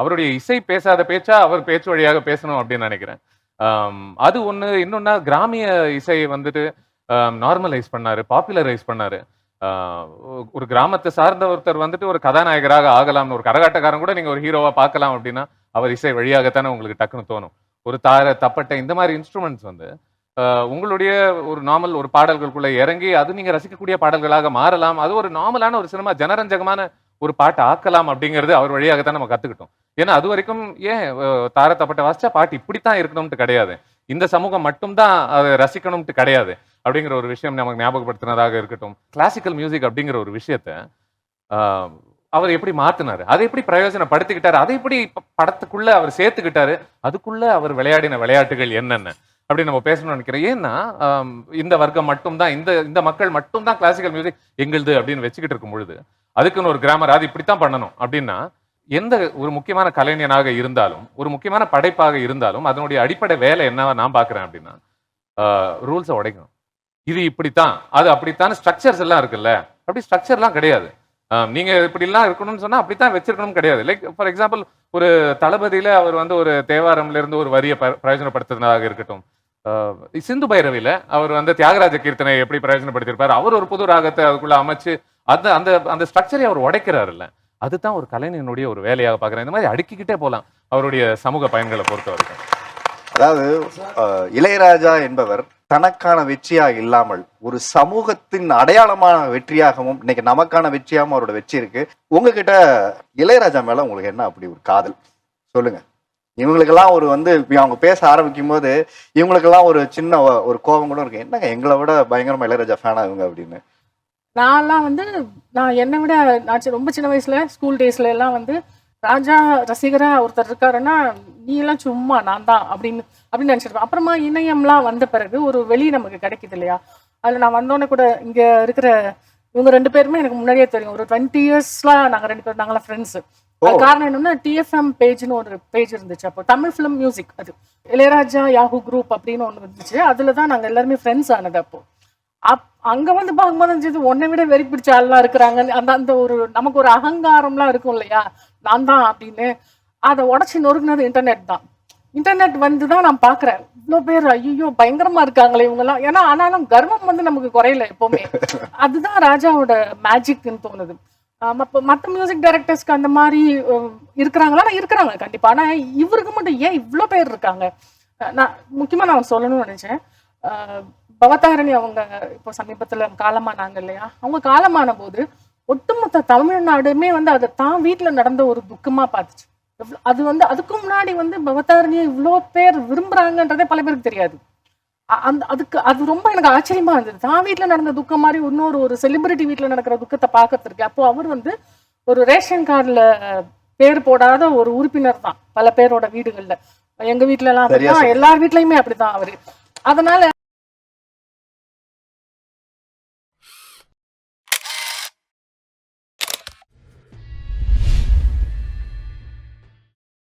அவருடைய இசை பேசாத பேச்சா அவர் பேச்சு வழியாக பேசணும் அப்படின்னு நினைக்கிறேன். அது ஒன்று இன்னொன்னா கிராமிய இசையை வந்துட்டு நார்மலைஸ் பண்ணாரு பாப்புலரைஸ் பண்ணாரு. ஒரு கிராமத்தை சார்ந்த ஒருத்தர் வந்துட்டு ஒரு கதாநாயகராக ஆகலாம்னு ஒரு கரகாட்டக்காரன் கூட நீங்க ஒரு ஹீரோவா பார்க்கலாம் அப்படின்னா அவர் இசை வழியாகத்தானே உங்களுக்கு டக்குன்னு தோணும். ஒரு தார தப்பட்டை இந்த மாதிரி இன்ஸ்ட்ருமெண்ட்ஸ் வந்து உங்களுடைய ஒரு நார்மல் ஒரு பாடல்களுக்குள்ள இறங்கி அது நீங்க ரசிக்கக்கூடிய பாடல்களாக மாறலாம். அது ஒரு நார்மலான ஒரு சினிமா ஜனரஞ்சகமான ஒரு பாட்டு ஆக்கலாம் அப்படிங்கிறது அவர் வழியாகத்தான் நம்ம கத்துக்கிட்டோம். ஏன்னா அது வரைக்கும் ஏன் தாரத்தப்பட்ட வாசிச்சா பாட்டு இப்படித்தான் இருக்கணும்ட்டு கிடையாது. இந்த சமூகம் மட்டும்தான் அதை ரசிக்கணும்ட்டு கிடையாது அப்படிங்கிற ஒரு விஷயம் நமக்கு ஞாபகப்படுத்தினதாக இருக்கட்டும். கிளாசிக்கல் மியூசிக் அப்படிங்கிற ஒரு விஷயத்த ஆஹ், அவர் எப்படி மாத்தினாரு? அதை எப்படி பிரயோஜனப்படுத்திக்கிட்டாரு? அதை எப்படி படத்துக்குள்ள அவர் சேர்த்துக்கிட்டாரு? அதுக்குள்ள அவர் விளையாடின விளையாட்டுகள் என்னென்ன? அப்படி நம்ம பேசணும்னு நினைக்கிறேன். ஏன்னா இந்த வர்க்கம் மட்டும்தான் இந்த இந்த மக்கள் மட்டும்தான் கிளாசிக்கல் மியூசிக் எங்களுது அப்படின்னு வச்சுக்கிட்டு இருக்கும் பொழுது அதுக்குன்னு ஒரு கிராமர் அது இப்படித்தான் பண்ணணும் அப்படின்னா எந்த ஒரு முக்கியமான கலைஞனாக இருந்தாலும் ஒரு முக்கியமான படைப்பாக இருந்தாலும் அதனுடைய அடிப்படை வேலை என்னவா நான் பார்க்குறேன் அப்படின்னா ரூல்ஸை உடைக்கணும். இது இப்படித்தான் அது அப்படித்தான் ஸ்ட்ரக்சர்ஸ் எல்லாம் இருக்குல்ல? அப்படி ஸ்ட்ரக்சர்லாம் கிடையாது. நீங்க இப்படிலாம் இருக்கணும்னு சொன்னா அப்படித்தான் வச்சிருக்கணும் கிடையாது. லைக் ஃபார் எக்ஸாம்பிள் ஒரு தளபதியில அவர் வந்து ஒரு தேவாரம்ல இருந்து ஒரு வரியை ப- பிரயோஜனப்படுத்துனதாக இருக்கட்டும். சிந்து பைரவில அவர் வந்து தியாகராஜ கீர்த்தனை எப்படி பிரயோஜனப்படுத்தியிருப்பார்? அவர் ஒரு புது ராகத்தை அதுக்குள்ள அமைச்சு அந்த அந்த அந்த ஸ்ட்ரக்சரை அவர் உடைக்கிறாருல்ல. அதுதான் ஒரு கலைஞனுடைய ஒரு வேலையாக பார்க்குறேன். இந்த மாதிரி அடுக்கிக்கிட்டே போகலாம் அவருடைய சமூக பயன்களை பொறுத்த வரைக்கும். அதாவது இளையராஜா என்பவர் தனக்கான வெற்றியாக இல்லாமல் ஒரு சமூகத்தின் அடையாளமான வெற்றியாகவும் இன்னைக்கு நமக்கான வெற்றியாகவும் அவரோட வெற்றி இருக்கு. உங்ககிட்ட இளையராஜா மேல உங்களுக்கு என்ன அப்படி ஒரு காதல்? சொல்லுங்க. இவங்களுக்கெல்லாம் ஒரு வந்து அவங்க பேச ஆரம்பிக்கும் போது இவங்களுக்கெல்லாம் ஒரு சின்ன ஒரு கோபம் கூட இருக்கு. என்னங்க எங்களை விட பயங்கரமா இளையராஜா ஃபேனா இவங்க அப்படின்னு. நான்லாம் வந்து நான் என்னை விட நான் ரொம்ப சின்ன வயசுல ஸ்கூல் டேஸ்ல எல்லாம் வந்து ராஜா ரசிகரா ஒருத்தர் இருக்காருன்னா நீ எல்லாம் சும்மா நான் தான் அப்படின்னு அப்படின்னு நினைச்சிருப்பேன். அப்புறமா இணையம்லாம் வந்த பிறகு ஒரு வெளி நமக்கு கிடைக்குது இல்லையா? அதுல நான் வந்தோடனே கூட இங்க இருக்கிற இவங்க ரெண்டு பேருமே எனக்கு முன்னாடியே தெரியும். ஒரு டுவெண்ட்டி இயர்ஸ்லாம் நாங்க ரெண்டு பேரும் நாங்களாம் ஃப்ரெண்ட்ஸ். அது காரணம் என்னன்னா டிஎஃப்எம் பேஜ்னு ஒரு பேஜ் இருந்துச்சு. அப்போ தமிழ் ஃபிலிம் மியூசிக் அது. இளையராஜா யாஹூ குரூப் அப்படின்னு ஒன்று இருந்துச்சு. அதுல தான் நாங்க எல்லாருமே ஃப்ரெண்ட்ஸ் ஆனது அப்போ. அப் அங்க வந்து பார்க்கும்போது இருந்துச்சு உன்னை விட வெறி பிடிச்ச ஆள்லாம் இருக்கிறாங்க. அந்த அந்த ஒரு நமக்கு ஒரு அகங்காரம்லாம் இருக்கும் இல்லையா? நான் தான் அப்படின்னு. அதை உடச்சி நொறுக்குனது இன்டர்நெட் தான். இன்டர்நெட் வந்து தான் நான் பார்க்குறேன் இவ்வளோ பேர் ஐயோ பயங்கரமா இருக்காங்களே இவங்கெல்லாம். ஏன்னா ஆனாலும் கர்வம் வந்து நமக்கு குறையல எப்பவுமே. அதுதான் ராஜாவோட மேஜிக்னு தோணுது. மற்ற மியூசிக் டைரக்டர்ஸ்க்கு அந்த மாதிரி இருக்கிறாங்களா? இருக்கிறாங்க கண்டிப்பா. ஆனா இவருக்கு மட்டும் ஏன் இவ்வளோ பேர் இருக்காங்க? நான் முக்கியமா நான் சொல்லணும்னு நினைச்சேன். பவதாரணி அவங்க இப்போ சமீபத்துல காலமானாங்க இல்லையா? அவங்க காலமான போது ஒட்டுமொத்த தமிழ்நாடுமே வந்து அதை தான் வீட்டுல நடந்த ஒரு துக்கமா பார்த்துச்சு. அது வந்து அதுக்கு முன்னாடி வந்து பவதாரணியை இவ்வளோ பேர் விரும்புறாங்கன்றதே பல பேருக்கு தெரியாது. அந்த அதுக்கு அது ரொம்ப எனக்கு ஆச்சரியமா இருந்தது. தான் வீட்டில் நடந்த துக்கம் மாதிரி இன்னொரு ஒரு செலிபிரிட்டி வீட்டில் நடக்கிற துக்கத்தை பார்க்கறதுக்கு. அப்போ அவர் வந்து ஒரு ரேஷன் கார்டில் பேர் போடாத ஒரு உறுப்பினர் தான் பல பேரோட வீடுகள்ல. எங்க வீட்ல எல்லாம் சரியா அப்படிதான் எல்லார் வீட்லயுமே அப்படிதான் அவரு. அதனால